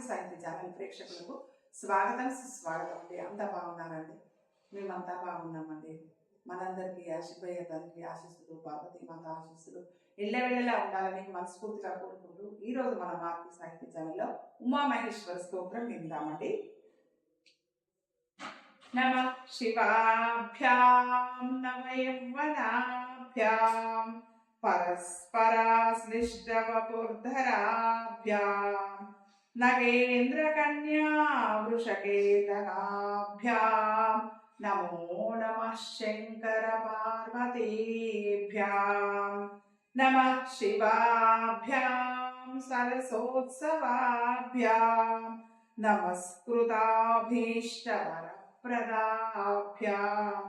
మార్తి సాహిత్య ఛానల్ ప్రేక్షకులకు స్వాగతం సుస్వాగతం. అండి అంతా బాగున్నారండి? మేమంతా బాగున్నామండి. మనందరికీ ఆశిపోయే తండ్రి ఆశిస్తులు పార్వతీ మాత ఆశిస్తులు వెళ్ళేలా ఉండాలని మనస్ఫూర్తిగా కోరుకుంటూ ఈ రోజు మన మార్తి సాహిత్య ఛానల్లో ఉమామహేశ్వర స్తోత్రం విందామండి. నమ శివాభ్యాం నమ యవ్వనాభ్యాం పరస్పరాశ్లిష్టవపుర్ధరాభ్యాం नगेन्द्रकन्यावृषकेतनाभ्यां नमो नमः शङ्करपार्वतीभ्यां नमः शिवाभ्यां सरसोत्सवाभ्यां नमस्कृताभीष्टवरप्रदाभ्यां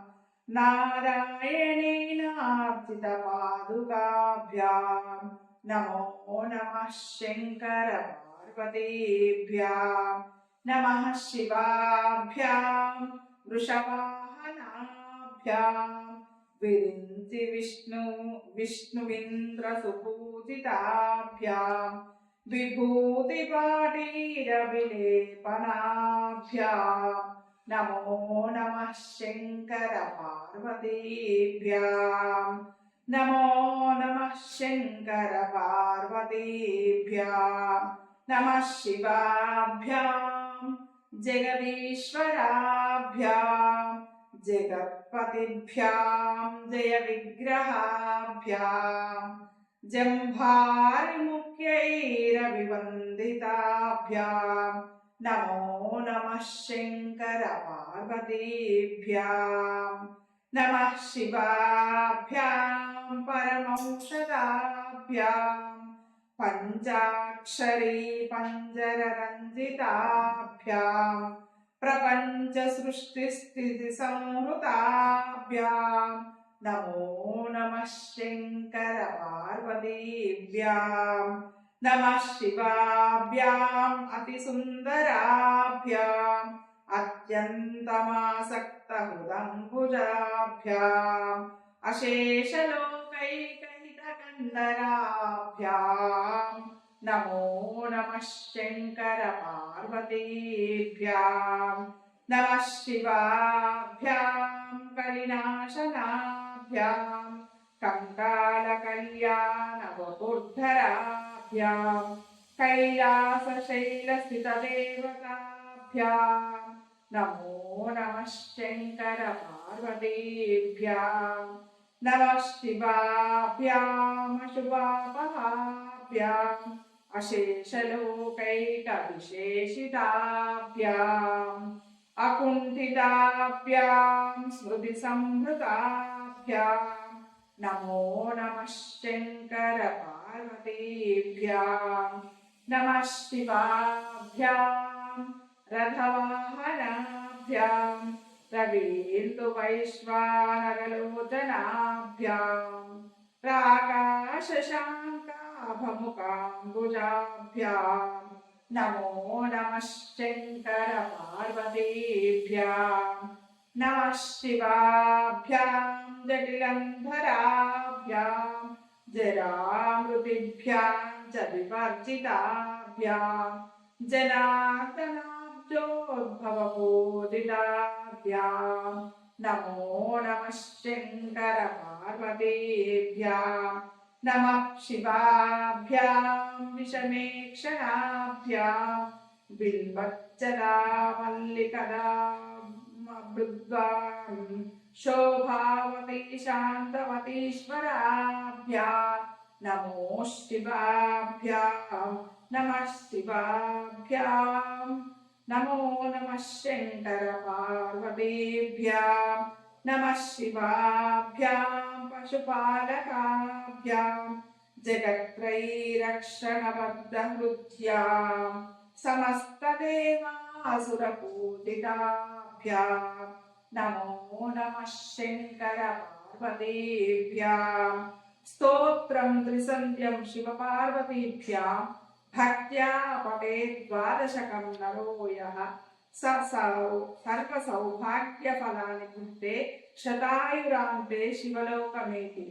नारायणेनार्जितपादुकाभ्यां नमो नमः शङ्कर बृहस्पतेभ्यां नमः शिवाभ्यां वृषवाहनाभ्यां विरिञ्चि विष्णु विष्णुविन्द्रसुपूजिताभ्यां विभूतिपाटीरविलेपनाभ्यां नमो नमः शङ्करपार्वतीभ्याम् नमो नमः शङ्करपार्वतीभ्याम् నమ శివాభ్యాం జగదీశ్వరాభ్యాం జగత్పతిభ్యాం జయ విగ్రహాభ్యాం జంభారిముఖ్యైరవివందితాభ్యాం నమో నమ శంకర పార్వతీభ్యాం నమ శివాభ్యాం పరమౌషధాభ్యాం పంచాక్షరీ పంజరరంజితాభ్యాం ప్రపంచ సృష్టి స్థితి సంహృతాభ్యాం నమో నమః శంకర పార్వతీభ్యాం నమః नराभ्याम्। नमो नमः शङ्करपार्वतीभ्याम्। नमः शिवाभ्याम् परिनाशनाभ्याम् कङ्कालकल्याणवपुर्धराभ्याम् कैलासशैलस्थितदेवताभ्याम्। नमो नमः शङ्करपार्वतीभ्याम्। नवशिवाभ्यां अशेषलोकैकविशेषिताभ्याम् अकुण्ठिताभ्यां स्मृतिसम्भृताभ्याम् नमो नमः शङ्करपार्वतीभ्याम् नमः शिवाभ्यां रथवाहनाभ्याम् रवीन्दुवैश्वानरलोचनाभ्याम् प्राकाशशाङ्काभमुकाम्बुजाभ्याम् नमो नमश्चङ्करपार्वतीभ्याम् नमः शिवाभ्याम् जटिलन्धराभ्याम् जरामृतिभ्याम् च विवर्जिताभ्याम् जनार्दनाब्जोद्भवबोधिताम् వైశ్వానరలోచనాభ్యాం రాకాశశాంకాభముకాంబుజాభ్యాం నమో నమః శంకర పార్వతీభ్యాం నమః శివాభ్యాం జటిలంధరాభ్యాం జరామృతిభ్యాం చ వివర్జితాభ్యాం జనార్దనాబ్జోద్భవబోధితాభ్యాం నమో నమః శంకర పార్వతీభ్యాం నమః శివాభ్యాం सर्वेभ्यां नमः शिवाभ्यां पशुपालकाभ्यां नमो नमः शङ्करपार्वतेभ्यां स्तोत्रं त्रिसन्ध्यं शिवपार्वतीभ्यां भक्त्या पठेद्वादशकं नरो यः పశుపాలకాభ్యాం సర్వ సౌభాగ్య ఫలాన్ని భుక్తే శతాయురాంతే శివలోకమేతి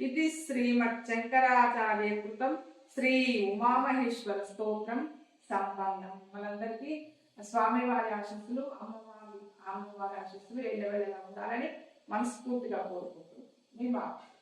ఇది శ్రీమత్ శంకరాచార్య కృతం శ్రీ ఉమామహేశ్వర స్తోత్రం సంబంధం మనందరికీ స్వామివారి ఆశస్సులు అమ్మవారి అమ్మవారి ఆశస్సులు ఎల్లవేళలా ఉండాలని మనస్ఫూర్తిగా కోరుకుంటున్నాం. మీ బాబు.